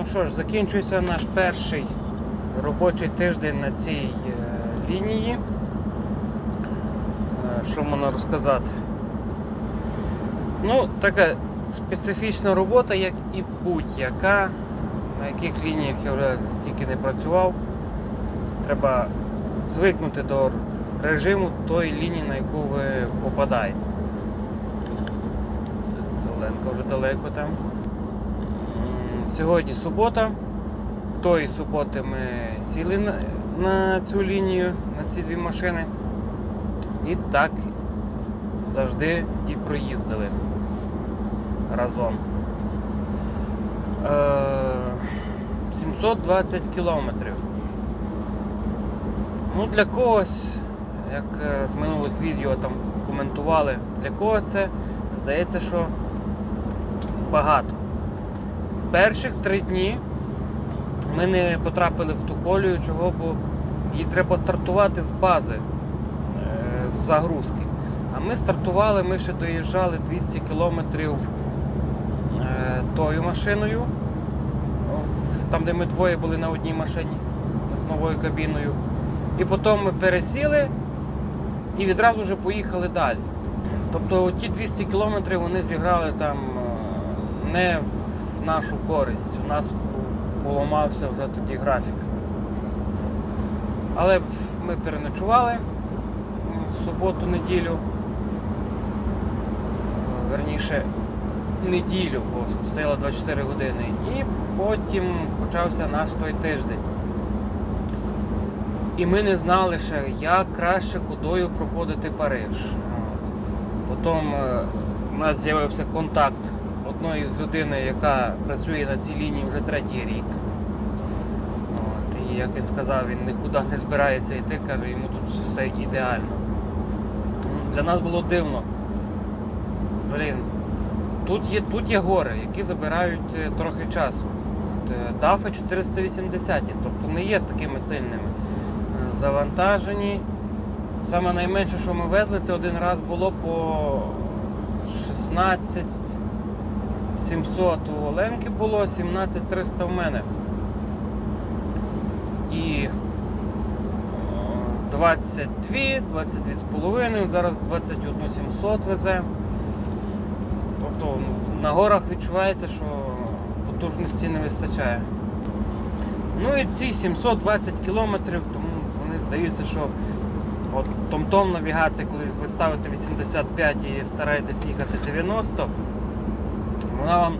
Ну що ж, закінчується наш перший робочий тиждень на цій е, лінії. Е, Що можна розказати? Ну, така специфічна робота, як і будь-яка, на яких лініях я вже тільки не працював. Треба звикнути до режиму тої лінії, на яку ви попадаєте. Оленка вже далеко там. Сьогодні субота. Тої суботи ми сіли на, на цю лінію, на ці дві машини. І так завжди і проїздили разом. Е, 720 кілометрів. Ну, для когось, як е, з минулих відео там коментували, для когось це здається, що багато. Перших три дні ми не потрапили в ту колію, чого, бо їй треба стартувати з бази, е, з загрузки. А ми стартували, ми ще доїжджали 200 кілометрів е, тою машиною, там де ми двоє були на одній машині з новою кабіною. І потім ми пересіли і відразу вже поїхали далі. Тобто ті 200 кілометрів вони зіграли там е, не в нашу користь. У нас поламався вже тоді графік. Але ми переночували суботу-неділю. Верніше, неділю, бо стояло 24 години. І потім почався наш той тиждень. І ми не знали ще, як краще кудою проходити Париж. Потім е, у нас з'явився контакт одної з людини, яка працює на цій лінії вже третій рік. От, і як він сказав, він нікуди не збирається йти, каже, йому тут все ідеально. Для нас було дивно. Блін, тут є, тут є гори, які забирають е, трохи часу. Е, Дафи 480, тобто не є з такими сильними. Е, Завантажені. Саме найменше, що ми везли, це один раз було по 16 700 у Оленки було, 17 300 в мене. І е, 22, 22 з половиною, зараз 21 700 везе. Тобто ну, на горах відчувається, що потужності не вистачає. Ну і ці 720 кілометрів, тому вони здаються, що от том-том навігація, коли ви ставите 85 і стараєтесь їхати 90, вона вам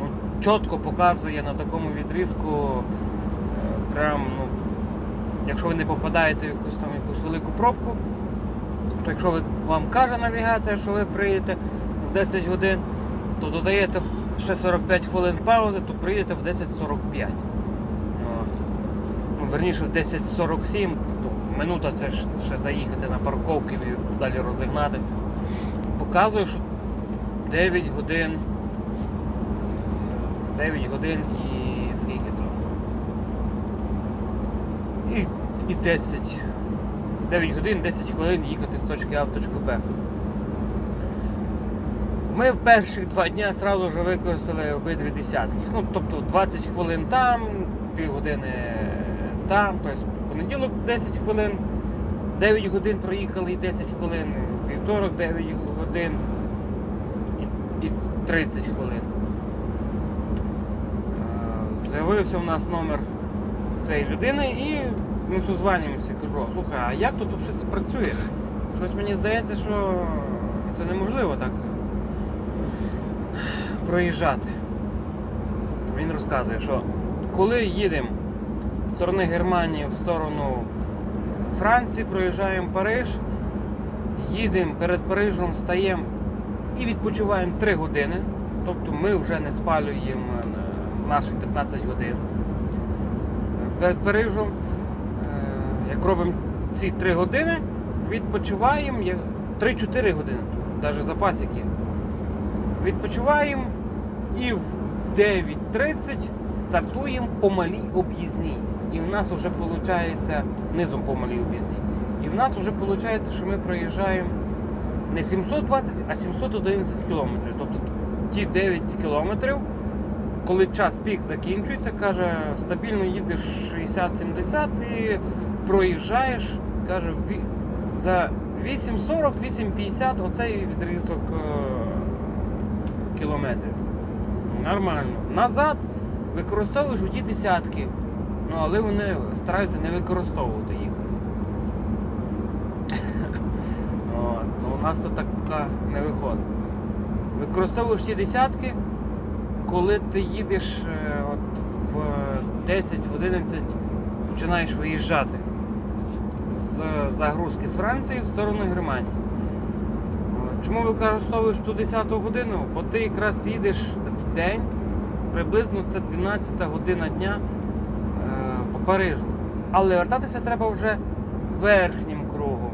ну, чітко показує на такому відрізку, прям, ну, якщо ви не попадаєте в якусь там якусь велику пробку, то якщо ви, вам каже навігація, що ви приїдете в 10 годин, то додаєте ще 45 хвилин паузи, то приїдете в 10.45. От. Ну, верніше в 10.47, тобто минута це ж ще заїхати на парковку і далі розігнатися. Показує, що 9 годин. 9 годин і скільки то? І, і 10. 9 годин, 10 хвилин їхати з точки А в точку Б. Ми в перших два дні одразу вже використали обидві десятки. Ну, тобто 20 хвилин там, півгодини там, тобто понеділок 10 хвилин, 9 годин проїхали і 10 хвилин, вівторок 9 годин і 30 хвилин. З'явився у нас номер цієї людини і ми созванюємося. Кажу, слухай, а як тут взагалі це працює? Щось мені здається, що це неможливо так проїжджати. Він розказує, що коли їдемо з сторони Германії в сторону Франції, проїжджаємо Париж, їдемо перед Парижем, стаємо і відпочиваємо 3 години. Тобто ми вже не спалюємо е, наші 15 годин. Перед Парижем, як робимо ці 3 години, відпочиваємо 3-4 години, навіть запас який. Відпочиваємо і в 9.30 стартуємо по малій об'їзній. І в нас вже виходить низом по малій об'їзній. І в нас вже виходить, що ми проїжджаємо не 720, а 711 кілометрів. Тобто ті 9 кілометрів коли час пік закінчується, каже, стабільно їдеш 60-70 і проїжджаєш, каже, за 8.40, 8.50 оцей відрізок е, кілометрів. Нормально. Назад використовуєш у ті десятки. Ну, але вони стараються не використовувати їх. Ну, у нас то так не виходить. Використовуєш ті десятки, коли ти їдеш е, от, в 10, в 11 починаєш виїжджати з загрузки з Франції в сторону Германії. Чому використовуєш ту 10 годину? Бо ти якраз їдеш в день, приблизно це 12 година дня е, по Парижу. Але вертатися треба вже верхнім кругом.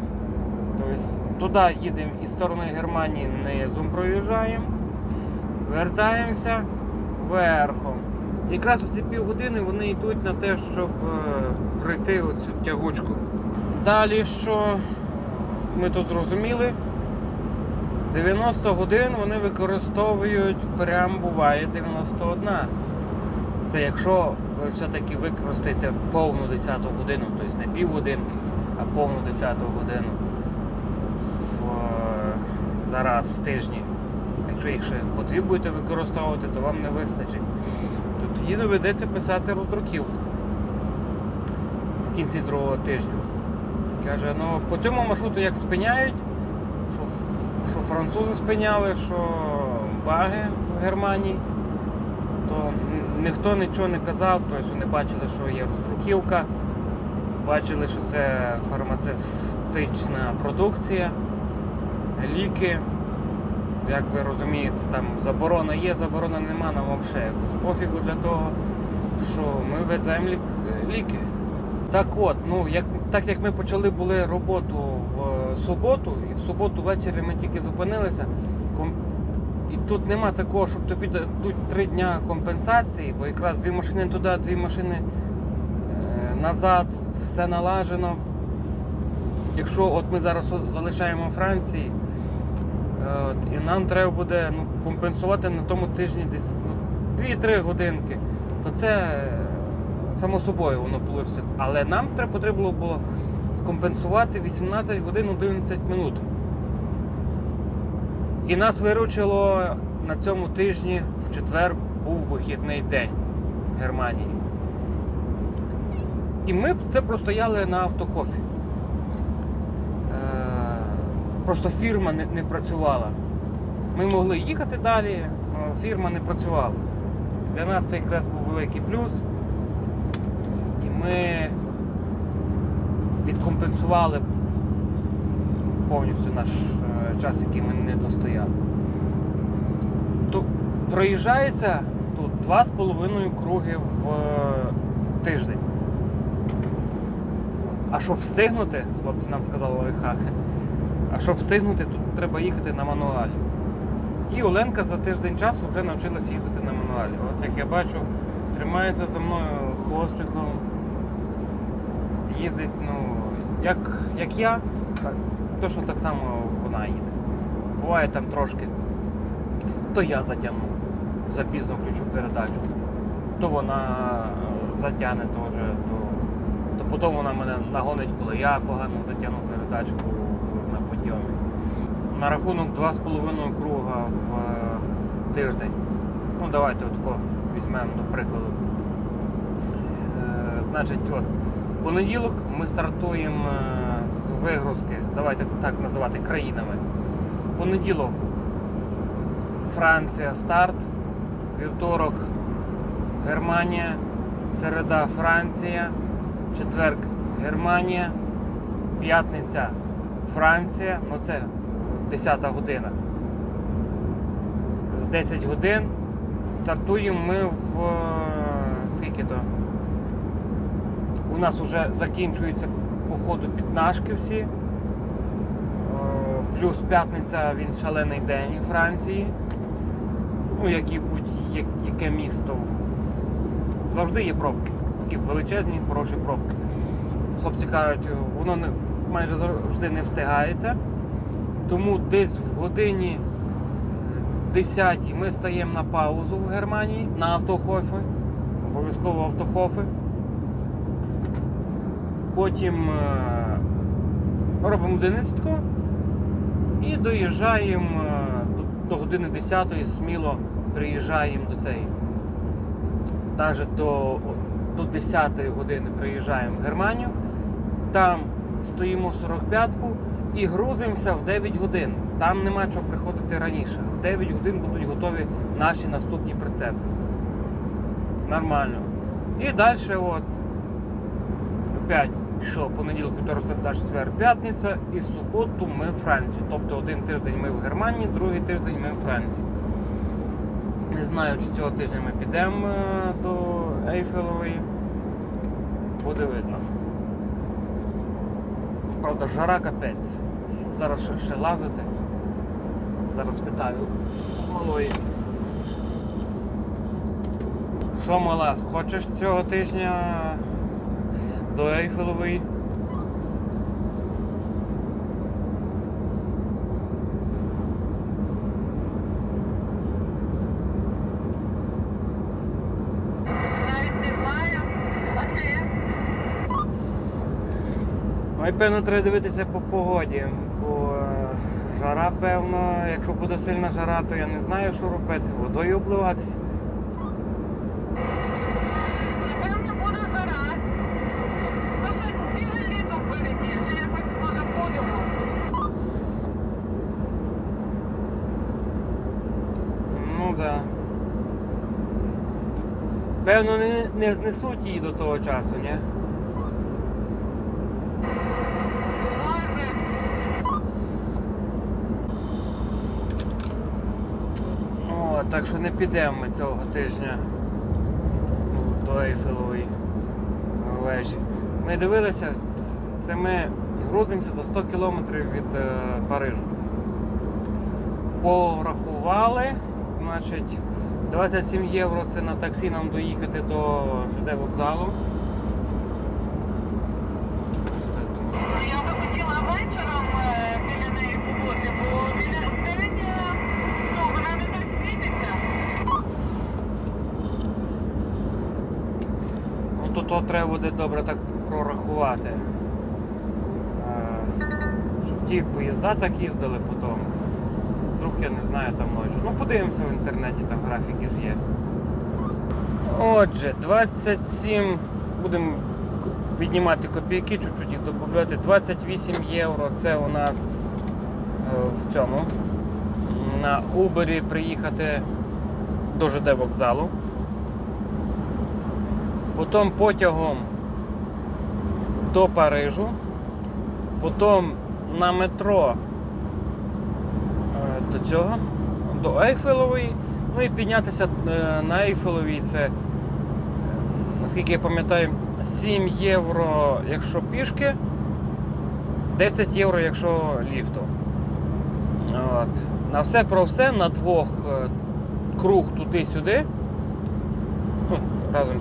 Тобто туди їдемо і стороною Германії низом проїжджаємо, вертаємося верхом. Якраз оці півгодини вони йдуть на те, щоб е, пройти оцю тягучку. Далі, що ми тут зрозуміли, 90 годин вони використовують, прям буває 91. Це якщо ви все-таки використаєте повну 10 годину, тобто не півгодинки, а повну 10 годину в, е, зараз в тижні. Якщо їх ще використовувати, то вам не вистачить. То тоді доведеться писати роздруківку в кінці другого тижня. Каже, ну по цьому маршруту як спиняють, що, що французи спиняли, що баги в Германії, то ніхто нічого не казав, тобто вони бачили, що є роздруківка, бачили, що це фармацевтична продукція, ліки. Як ви розумієте, там заборона є, заборона нема, нам взагалі якось пофігу для того, що ми веземо лік- ліки. Так от, ну як так як ми почали були роботу в суботу, і в суботу ввечері ми тільки зупинилися. І тут нема такого, щоб тобі дадуть три дня компенсації, бо якраз дві машини туди, дві машини е, назад, все налажено. Якщо от ми зараз залишаємо Франції, е, от, і нам треба буде ну, компенсувати на тому тижні десь ну, 2-3 годинки, то це е, само собою воно все. Але нам треба потрібно було скомпенсувати 18 годин 11 минут. І нас виручило на цьому тижні в четвер був вихідний день в Германії. І ми це простояли на автохофі. Просто фірма не, не працювала. Ми могли їхати далі, але фірма не працювала. Для нас це якраз був великий плюс. І ми відкомпенсували повністю наш е, час, який ми не достояли. То проїжджається тут 2,5 круги в е, тиждень. А щоб встигнути, хлопці нам сказали лайфхак, а щоб встигнути, тут треба їхати на мануалі. І Оленка за тиждень часу вже навчилася їздити на мануалі. От як я бачу, тримається за мною хвостиком, їздить, ну, як, як я, точно так само вона їде. Буває там трошки, то я затягну, запізно включу передачу, то вона е, затягне теж, то, то потім вона мене нагонить, коли я погано затягну передачку. На рахунок 2,5 круга в е, тиждень. Ну давайте отко візьмемо до прикладу. Е, Значить, от, в понеділок ми стартуємо е, з вигрузки, давайте так називати країнами. В понеділок Франція старт, вівторок Германія, середа Франція, четверг Германія, п'ятниця Франція, ну це 10 година. В 10 годин стартуємо ми в е, скільки то? У нас вже закінчуються по ходу п'ятнашки всі. Е, Плюс п'ятниця він шалений день у Франції. Ну, як і будь яке місто. Завжди є пробки. Такі величезні, хороші пробки. Хлопці кажуть, воно майже завжди не встигається. Тому десь в годині 10 ми стаємо на паузу в Германії на автохофи. Обов'язково автохофи. Потім е, робимо одинадцятку і доїжджаємо е, до години 10 сміло приїжджаємо до цієї. Навіть до, до 10 години приїжджаємо в Германію. Там стоїмо 45-ку і грузимося в 9 годин. Там нема чого приходити раніше. В 9 годин будуть готові наші наступні прицепи. Нормально. І далі от опять пішло понеділок, вівторок, четвер, п'ятниця, і суботу ми в Франції. Тобто один тиждень ми в Германії, другий тиждень ми в Франції. Не знаю, чи цього тижня ми підемо е, до Ейфелової. Буде видно. Правда, жара капець. Зараз ще, ще лазити. Зараз питаю малої. Що мала, хочеш цього тижня до Ейфелової? Навіть не знаю. А ти? Ну і певно треба дивитися по погоді, бо е, жара, певно, якщо буде сильна жара, то я не знаю, що робити. Водою обливатися. Напевно. Ну. Да. Певно, не, не знесуть її до того часу, ні? Так що не підемо ми цього тижня до Ейфелової вежі. Ми дивилися, це ми грузимося за 100 кілометрів від е, Парижу. Порахували, значить, 27 євро це на таксі нам доїхати до ЖД вокзалу. Я би хотіла вечором е, біля неї побути, бо біля день, е, ну, вона не так світиться. Ну то, треба буде добре так прорахувати. Е, Щоб ті поїзда так їздили потім. Вдруг я не знаю там ночі. Ну подивимося в інтернеті, там графіки ж є. Отже, 27. Будемо віднімати копійки, чуть-чуть їх додати. 28 євро це у нас е, в цьому. На Uber приїхати до ЖД вокзалу. Потім потягом до Парижу, потім на метро е, до цього, до Ейфелової, ну і піднятися е, на Ейфеловій це, е, наскільки я пам'ятаю, 7 євро, якщо пішки, 10 євро, якщо ліфтом. От. На все про все, на двох круг туди-сюди разом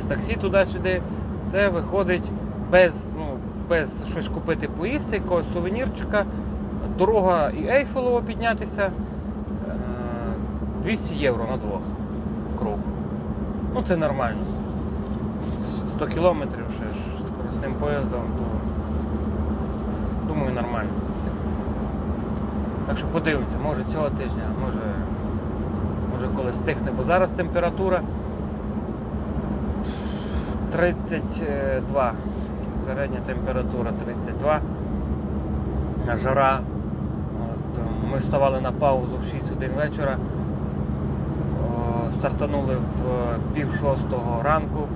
з, таксі туди-сюди, це виходить без, ну, без щось купити поїсти, якогось сувенірчика. Дорога і Ейфелово піднятися е, 200 євро на двох круг. Ну це нормально. 100 кілометрів ще ж скоростним поїздом, то думаю нормально. Так що подивимося, може цього тижня, може, може коли стихне, бо зараз температура 32. Середня температура 32. Жара. От, ми вставали на паузу в 6 годин вечора. Стартанули в пів шостого ранку,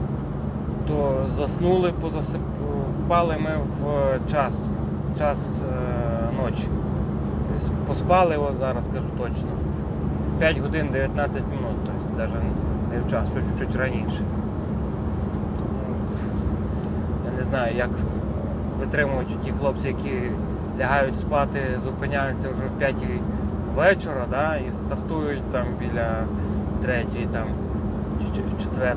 то заснули, позасипали ми в час, час е, ночі. Поспали, от зараз скажу точно. 5 годин 19 минут, тобто навіть не в час, чуть-чуть раніше. Знаю, як витримують ті хлопці, які лягають спати, зупиняються вже в 5 вечора, да, і стартують там біля 3, там, 4.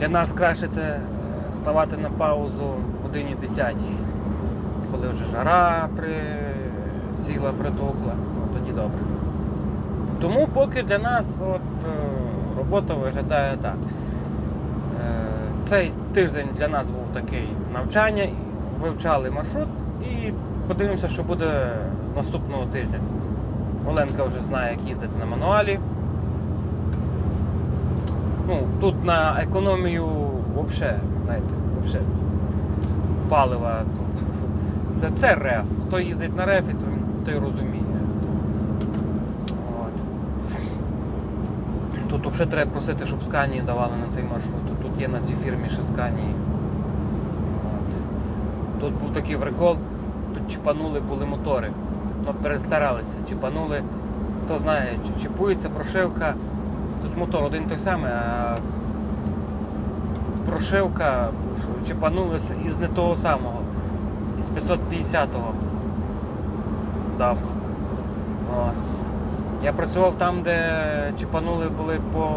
Для нас краще це е, ставати на паузу в годині 10, коли вже жара при... сіла, притухла, ну, тоді добре. Тому поки для нас от, е, робота виглядає так. Е, Цей тиждень для нас був такий навчання, вивчали маршрут і подивимося, що буде з наступного тижня. Оленка вже знає, як їздити на мануалі. Ну, тут на економію взагалі, знаєте, взагалі палива тут. Це, це реф. Хто їздить на рефі, то той розуміє. От. Тут взагалі треба просити, щоб сканії давали на цей маршрут. Є на цій фірмі ще сканії. От. Тут був такий прикол, тут чіпанули були мотори. Ну, перестаралися, чіпанули. Хто знає, чіпується прошивка. Тут мотор один той самий, а прошивка чіпанулася із не того самого. Із 550-го дав. От. Я працював там, де чіпанули були по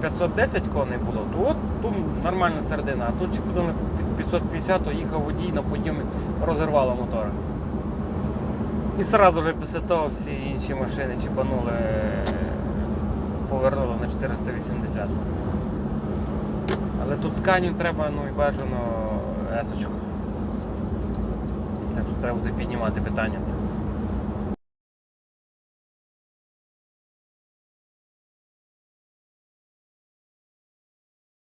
510 коней було, то от тут нормальна середина, а тут чіпанули під 550, то їхав водій на подйомі, розірвало мотора. І одразу вже після того всі інші машини чіпанули, повернули на 480. Але тут сканів треба, ну і бажано есочку. Так що треба буде піднімати питання це.